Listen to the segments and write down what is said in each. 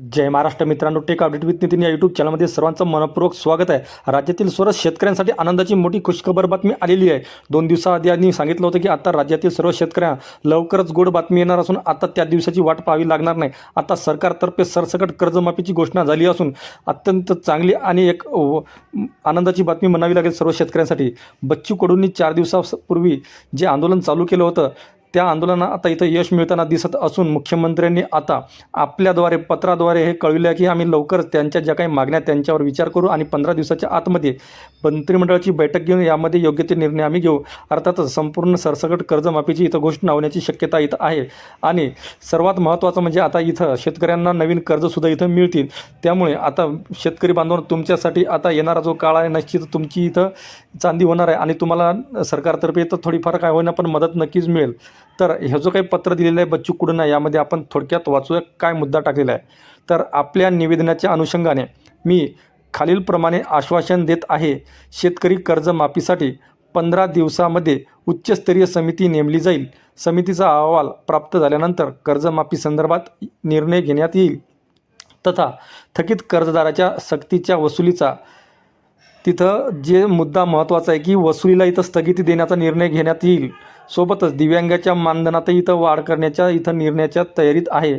जय महाराष्ट्र मित्रांनो take update with Nitin या YouTube चॅनलमध्ये सर्वांचं मनपूर्वक स्वागत आहे. राज्यातील सर्व शेतकऱ्यांसाठी आनंदाची मोठी खुशखबर बातमी आलेली आहे. दोन दिवसाआधी यांनी सांगितलं होतं की आता राज्यातील सर्व शेतकऱ्यांना लवकरच गोड बातमी येणार असून आता त्या दिवसाची वाट पाहावी लागणार नाही. आता सरकारतर्फे सरसकट कर्जमाफीची घोषणा झाली असून अत्यंत चांगली आणि एक व- आनंदाची बातमी म्हणावी लागेल सर्व शेतकऱ्यांसाठी. बच्चू कडूंनी चार दिवसापूर्वी जे आंदोलन चालू केलं होतं त्या आंदोलनात आता इथं यश मिळताना दिसत असून मुख्यमंत्र्यांनी आता आपल्याद्वारे पत्राद्वारे हे कळविले आहे की आम्ही लवकरच त्यांच्या ज्या काही मागण्या त्यांच्यावर विचार करू आणि पंधरा दिवसाच्या आतमध्ये मंत्रिमंडळाची बैठक घेऊन यामध्ये योग्य ते निर्णय आम्ही घेऊ. अर्थातच संपूर्ण सरसकट कर्जमाफीची इथं घोषणा होण्याची शक्यता इथं आहे. आणि सर्वात महत्त्वाचं म्हणजे आता इथं शेतकऱ्यांना नवीन कर्जसुद्धा इथं मिळतील. त्यामुळे आता शेतकरी बांधव तुमच्यासाठी आता येणारा जो काळ आहे निश्चित तुमची इथं चांदी होणार आहे. आणि तुम्हाला सरकारतर्फे तर थोडीफार काय होईना पण मदत नक्कीच मिळेल. तर हे जो काही पत्र दिलेलं आहे बच्चू कडूंना यामध्ये आपण थोडक्यात वाचूया काय मुद्दा टाकलेला आहे. तर आपल्या निवेदनाच्या अनुषंगाने मी खालीलप्रमाणे आश्वासन देत आहे शेतकरी कर्जमाफीसाठी पंधरा दिवसामध्ये उच्चस्तरीय समिती नेमली जाईल. समितीचा अहवाल प्राप्त झाल्यानंतर कर्जमाफी संदर्भात निर्णय घेण्यात येईल. तथा थकीत कर्जदाराच्या सक्तीच्या वसुलीचा तिथं जे मुद्दा महत्त्वाचा आहे की वसुलीला इथं स्थगिती देण्याचा निर्णय घेण्यात येईल. सोबतच दिव्यांगाच्या मानधनातही इथं वाढ करण्याच्या इथं निर्णयाच्या तयारीत आहे.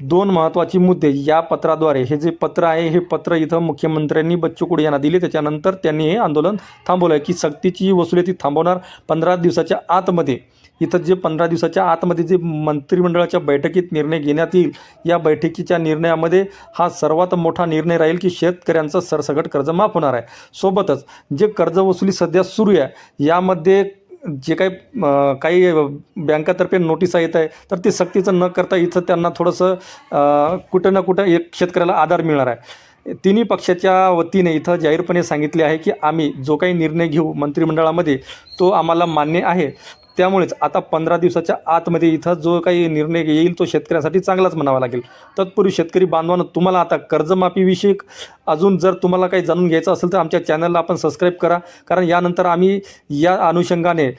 दोन महत्त्वाचे मुद्दे या पत्राद्वारे. हे जे पत्र आहे हे पत्र इथं मुख्यमंत्र्यांनी बच्चू कडू यांना दिले. त्याच्यानंतर त्यांनी हे आंदोलन थांबवलं आहे की सक्तीची वसुली ती थांबवणार पंधरा दिवसाच्या आतमध्ये. इथं जे पंधरा दिवसाच्या आतमध्ये जे मंत्रिमंडळाच्या बैठकीत निर्णय घेण्यात येईल या बैठकीच्या निर्णयामध्ये हा सर्वात मोठा निर्णय राहील की शेतकऱ्यांचं सरसकट कर्ज माफ होणार आहे. सोबतच जे कर्ज वसुली सध्या सुरू आहे यामध्ये जे काही काही बँकातर्फे नोटिसा येत आहे तर ते सक्तीचं न करता इथं त्यांना थोडंसं कुठं ना कुठं एक शेतकऱ्याला आधार मिळणार आहे. तिन्ही पक्षाच्या वतीने इथं जाहीरपणे सांगितले आहे की आम्ही जो काही निर्णय घेऊ मंत्रिमंडळामध्ये तो आम्हाला मान्य आहे. त्यामुळेच आता पंधरा दिवसाच्या आतमध्ये इथं जो काही निर्णय येईल तो शेतकऱ्यांसाठी चांगलाच म्हणावा लागेल. तत्पूर्वी शेतकरी बांधवांना तुम्हाला आता कर्जमाफीविषयक अजून जर तुम्हाला काही जाणून घ्यायचं असेल तर आमच्या चॅनलला आपण सबस्क्राईब करा. कारण यानंतर आम्ही या अनुषंगाने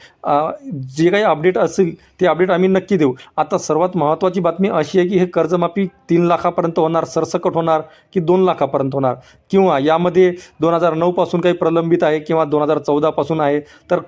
जे काही अपडेट असेल ते अपडेट आम्ही नक्की देऊ. आता सर्वात महत्त्वाची बातमी अशी आहे की हे कर्जमाफी तीन लाखापर्यंत होणार सरसकट होणार की दोन लाखापर्यंत होणार? किंवा यामध्ये दोन हजार नऊपासून काही प्रलंबित आहे किंवा दोन हजार चौदापासून आहे तर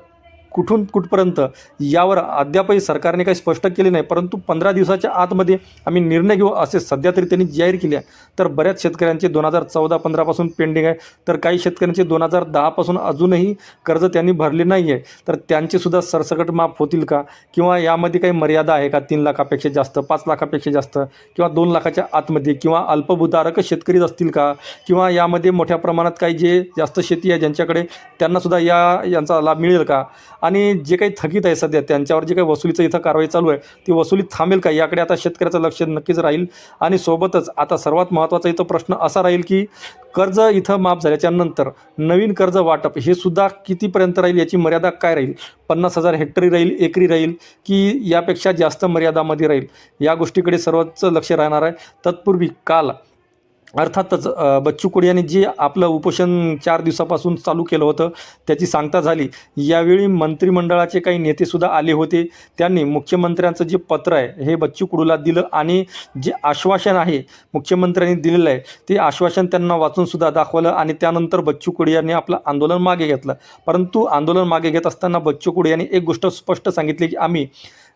कुठून कुठपर्यंत यावर अद्यापही सरकारने काही स्पष्ट केले नाही परंतु पंधरा दिवसाच्या आतमध्ये आम्ही निर्णय घेऊ असे सध्या तरी त्यांनी जाहीर केले आहे. तर बऱ्याच शेतकऱ्यांचे दोन हजार चौदा पंधरापासून पेंडिंग आहे. तर काही शेतकऱ्यांचे दोन हजार दहापासून अजूनही कर्ज त्यांनी भरले नाही आहे. तर त्यांचेसुद्धा सरसकट माफ होतील का? किंवा यामध्ये काही मर्यादा आहे का? तीन लाखापेक्षा जास्त पाच लाखापेक्षा जास्त किंवा दोन लाखाच्या आतमध्ये किंवा अल्पभूधारक शेतकरीच असतील का? किंवा यामध्ये मोठ्या प्रमाणात काही जे जास्त शेती आहे ज्यांच्याकडे त्यांनासुद्धा या यांचा लाभ मिळेल का? आणि जे काही थकीत आहे सध्या त्यांच्यावर जे काही वसुलीचं इथं कारवाई चालू आहे ती वसुली थांबेल का? याकडे आता शेतकऱ्याचं लक्ष नक्कीच राहील. आणि सोबतच आता सर्वात महत्त्वाचा इथं प्रश्न असा राहील की कर्ज इथं माफ झाल्याच्यानंतर नवीन कर्ज वाटप हे सुद्धा कितीपर्यंत राहील याची मर्यादा काय राहील? पन्नास हजार हेक्टरी राहील एकरी राहील की यापेक्षा जास्त मर्यादामध्ये राहील? या गोष्टीकडे सर्वच लक्ष राहणार आहे. तत्पूर्वी काल अर्थातच बच्चू कडू यांनी जे आपलं उपोषण चार दिवसापासून चालू केलं होतं त्याची सांगता झाली. यावेळी मंत्रिमंडळाचे काही नेतेसुद्धा आले होते. त्यांनी मुख्यमंत्र्यांचं जे पत्र आहे हे बच्चू कुडूला दिलं आणि जे आश्वासन आहे मुख्यमंत्र्यांनी दिलेलं आहे ते आश्वासन त्यांना वाचूनसुद्धा दाखवलं आणि त्यानंतर बच्चू कडू यांनी आपलं आंदोलन मागे घेतलं. परंतु आंदोलन मागे घेत असताना बच्चू कडू यांनी एक गोष्ट स्पष्ट सांगितली की आम्ही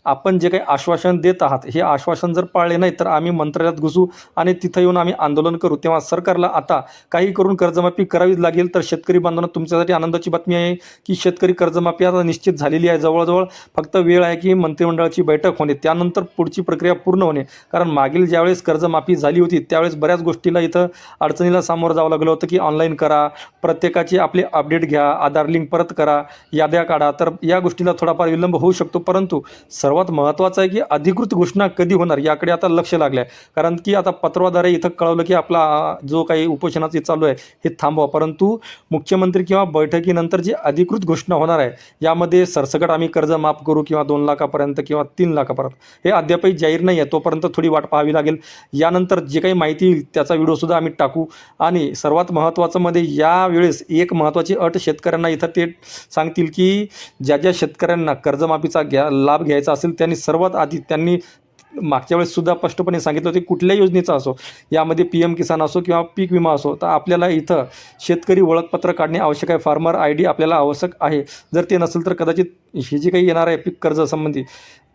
आपण जे काही आश्वासन देत आहात हे आश्वासन जर पाळले नाही तर आम्ही मंत्रालयात घुसू आणि तिथं येऊन आम्ही आंदोलन करू. तेव्हा सरकारला आता काही करून कर्जमाफी करावीच लागेल तर शेतकरी बांधवांना तुमच्यासाठी आनंदाची बातमी आहे की शेतकरी कर्जमाफी आता निश्चित झालेली आहे. जवळजवळ फक्त वेळ आहे की मंत्रिमंडळाची बैठक होणे त्यानंतर पुढची प्रक्रिया पूर्ण होणे. कारण मागील ज्यावेळेस कर्जमाफी झाली होती त्यावेळेस बऱ्याच गोष्टीला इथं अडचणीला सामोरं जावं लागलं होतं की ऑनलाईन करा प्रत्येकाची आपले अपडेट घ्या आधार लिंक परत करा याद्या काढा. तर या गोष्टीला थोडाफार विलंब होऊ शकतो परंतु सर्वात महत्त्वाचं आहे की अधिकृत घोषणा कधी होणार याकडे आता लक्ष लागलं आहे कारण की आता पत्राद्वारे इथं कळवलं की आपला जो काही उपोषणाचे चालू आहे हे थांबवा. परंतु मुख्यमंत्री किंवा बैठकीनंतर जी अधिकृत घोषणा होणार आहे यामध्ये सरसकट आम्ही कर्ज माफ करू किंवा दोन लाखापर्यंत किंवा तीन लाखापर्यंत हे अद्यापही जाहीर नाही आहे. तोपर्यंत थोडी वाट पाहावी लागेल. यानंतर जे काही माहिती येईल त्याचा व्हिडिओसुद्धा आम्ही टाकू. आणि सर्वात महत्त्वाचं मध्ये म्हणजे यावेळेस एक महत्त्वाची अट शेतकऱ्यांना इथं ते सांगतील की ज्या ज्या शेतकऱ्यांना कर्जमाफीचा घ्या लाभ घ्यायचा असेल त्यांनी सर्वात आधी त्यांनी मागच्या वेळेससुद्धा स्पष्टपणे सांगितलं होते कुठल्याही योजनेचा असो यामध्ये पी एम किसान असो किंवा पीक विमा असो तर आपल्याला इथं शेतकरी ओळखपत्र काढणे आवश्यक आहे. फार्मर आय डी आपल्याला आवश्यक आहे. जर ते नसेल तर कदाचित हे जे काही येणार आहे पीक कर्जासंबंधी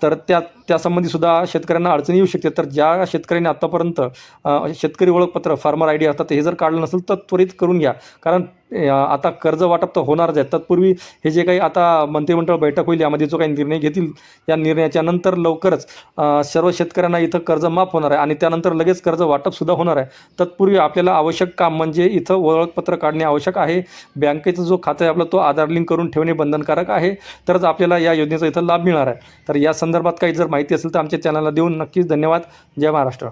तर त्या त्यासंबंधी सुद्धा शेतकऱ्यांना अडचणी येऊ शकते. तर ज्या शेतकऱ्यांनी आत्तापर्यंत शेतकरी ओळखपत्र फार्मर आय डी असतात हे जर काढलं नसेल तर त्वरित करून घ्या. कारण आता कर्ज वाटप तर होणारच आहे. तत्पूर्वी हे जे काही आता मंत्रिमंडळ बैठक होईल यामध्ये जो काही निर्णय घेतील या निर्णयाच्या नंतर लवकरच सर्व शेतकऱ्यांना इथं कर्ज माफ होणार आहे आणि त्यानंतर लगेच कर्ज वाटपसुद्धा होणार आहे. तत्पूर्वी आपल्याला आवश्यक काम म्हणजे इथं ओळखपत्र काढणे आवश्यक आहे. बँकेचा जो खातं आहे आपला तो आधार लिंक करून ठेवणे बंधनकारक आहे. तरच आपल्याला या योजनेचा इथं लाभ मिळणार आहे. तर या संदर्भात काही जर माहिती असेल तर आमच्या चॅनलला देऊन नक्कीच धन्यवाद. जय महाराष्ट्र.